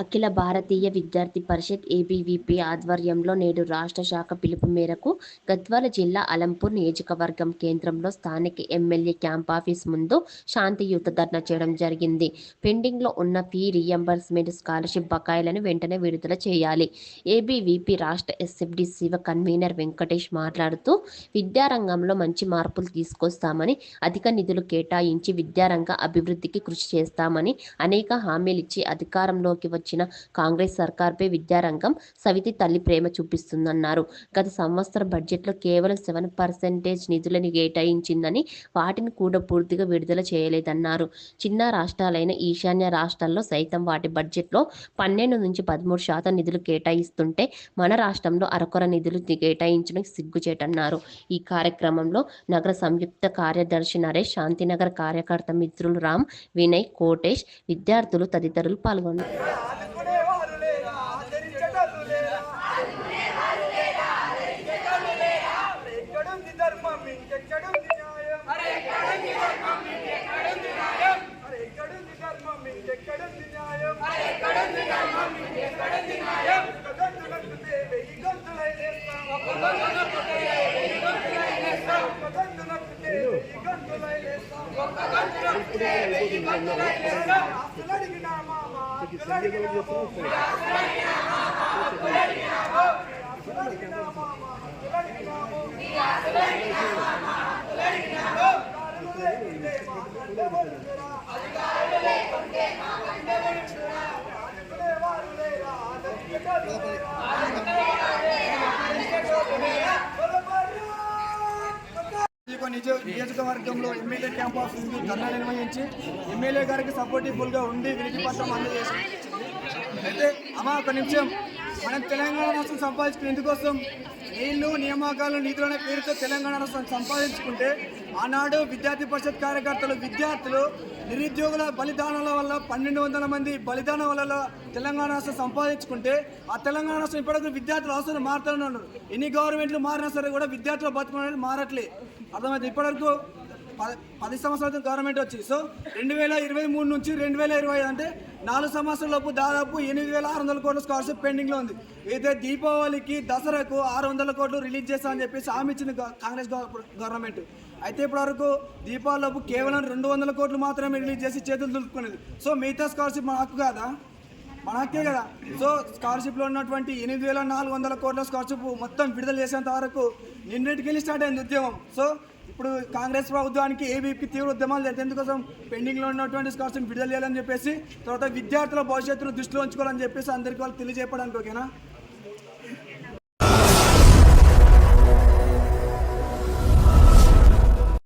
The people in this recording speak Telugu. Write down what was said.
అఖిల భారతీయ విద్యార్థి పరిషత్ ఏబీవీపీ ఆధ్వర్యంలో నేడు రాష్ట్ర శాఖ పిలుపు మేరకు గద్వాల జిల్లా అలంపూర్ నియోజకవర్గం కేంద్రంలో స్థానిక ఎమ్మెల్యే క్యాంప్ ఆఫీస్ ముందు శాంతియుత ధర్నా చేయడం జరిగింది. పెండింగ్లో ఉన్న ఫీ రీఎంబర్స్మెంట్ స్కాలర్షిప్ బకాయిలను వెంటనే విడుదల చేయాలి. ఏబీవీపీ రాష్ట్ర ఎస్ఎఫ్డి శివ కన్వీనర్ వెంకటేష్ మాట్లాడుతూ విద్యారంగంలో మంచి మార్పులు తీసుకొస్తామని అధిక నిధులు కేటాయించి విద్యారంగ అభివృద్ధికి కృషి చేస్తామని అనేక హామీలిచ్చి అధికారంలోకి వచ్చి వచ్చిన కాంగ్రెస్ సర్కార్పై విద్యారంగం సవితి తల్లి ప్రేమ చూపిస్తుందన్నారు. గత సంవత్సర బడ్జెట్లో కేవలం సెవెన్ పర్సెంటేజ్ నిధులను కేటాయించిందని వాటిని కూడా పూర్తిగా విడుదల చేయలేదన్నారు. చిన్న రాష్ట్రాలైన ఈశాన్య రాష్ట్రాల్లో సైతం వాటి బడ్జెట్లో పన్నెండు నుంచి పదమూడు శాతం నిధులు కేటాయిస్తుంటే మన రాష్ట్రంలో అరకొర నిధులు కేటాయించడం సిగ్గుచేటన్నారు. ఈ కార్యక్రమంలో నగర సంయుక్త కార్యదర్శి నరేష్ శాంతినగర్ కార్యకర్త మిత్రులు రామ్ వినయ్ కోటేష్ విద్యార్థులు తదితరులు పాల్గొన్నారు. అసలు అడిగినామా అసలు అడిగినామా అసలు అడిగినామా నియోజకవర్గంలో ఎమ్మెల్యే క్యాంప్ ఆఫ్ ధర్నా నిర్వహించి ఎమ్మెల్యే గారికి సపోర్టివ్ఫుల్గా ఉండి వినతి పత్రం అందజేసి అయితే అమ్మా ఒక నిమిషం. మనం తెలంగాణ రాష్ట్రం సంపాదించుకుని ఎందుకోసం నీళ్ళు నియామకాలు నిధులనే పేరుతో తెలంగాణ రాష్ట్రం సంపాదించుకుంటే ఆనాడు విద్యార్థి పరిషత్ కార్యకర్తలు విద్యార్థులు నిరుద్యోగుల బలిదానాల వల్ల పన్నెండు వందల మంది బలిదానం వల్ల తెలంగాణ రాష్ట్రం సంపాదించుకుంటే ఆ తెలంగాణ రాష్ట్రం ఇప్పటివరకు విద్యార్థులు అవసరం మారుతూనే ఉన్నారు ఎన్ని గవర్నమెంట్లు మారినా సరే కూడా విద్యార్థుల బతుకు అనేది మారట్లే. అర్థమైంది? ఇప్పటివరకు పది సంవత్సరాల గవర్నమెంట్ వచ్చి సో రెండు వేల ఇరవై మూడు నుంచి రెండు వేల ఇరవై అంటే నాలుగు సంవత్సరాలలోపు దాదాపు ఎనిమిది వేల ఆరు వందల కోట్ల స్కాలర్షిప్ పెండింగ్లో ఉంది. అయితే దీపావళికి దసరాకు ఆరు వందల కోట్లు రిలీజ్ చేస్తామని చెప్పేసి హామీ ఇచ్చింది కాంగ్రెస్ గవర్నమెంట్. అయితే ఇప్పటివరకు దీపావళిలోపు కేవలం రెండు వందల కోట్లు మాత్రమే రిలీజ్ చేసి చేతులు దులుపుకునేది సో మిగతా స్కాలర్షిప్ మన హక్కు కాదా? మన హక్కే కదా. సో స్కాలర్షిప్లో ఉన్నటువంటి ఎనిమిది వేల నాలుగు వందల కోట్ల స్కాలర్షిప్ మొత్తం విడుదల చేసేంత వరకు నిన్నటికెళ్ళి స్టార్ట్ అయింది ఉద్యమం. సో ఇప్పుడు కాంగ్రెస్ ప్రభుత్వానికి ఏబీపీ తీవ్ర ఉద్యమాలు జరిగితే ఎందుకోసం పెండింగ్లో ఉన్నటువంటి స్కాలర్షిప్ విడుదల చేయాలని చెప్పేసి తర్వాత విద్యార్థుల భవిష్యత్తును దృష్టిలో ఉంచుకోవాలని చెప్పేసి అందరికీ వాళ్ళు తెలియజేయడానికి ఓకేనా?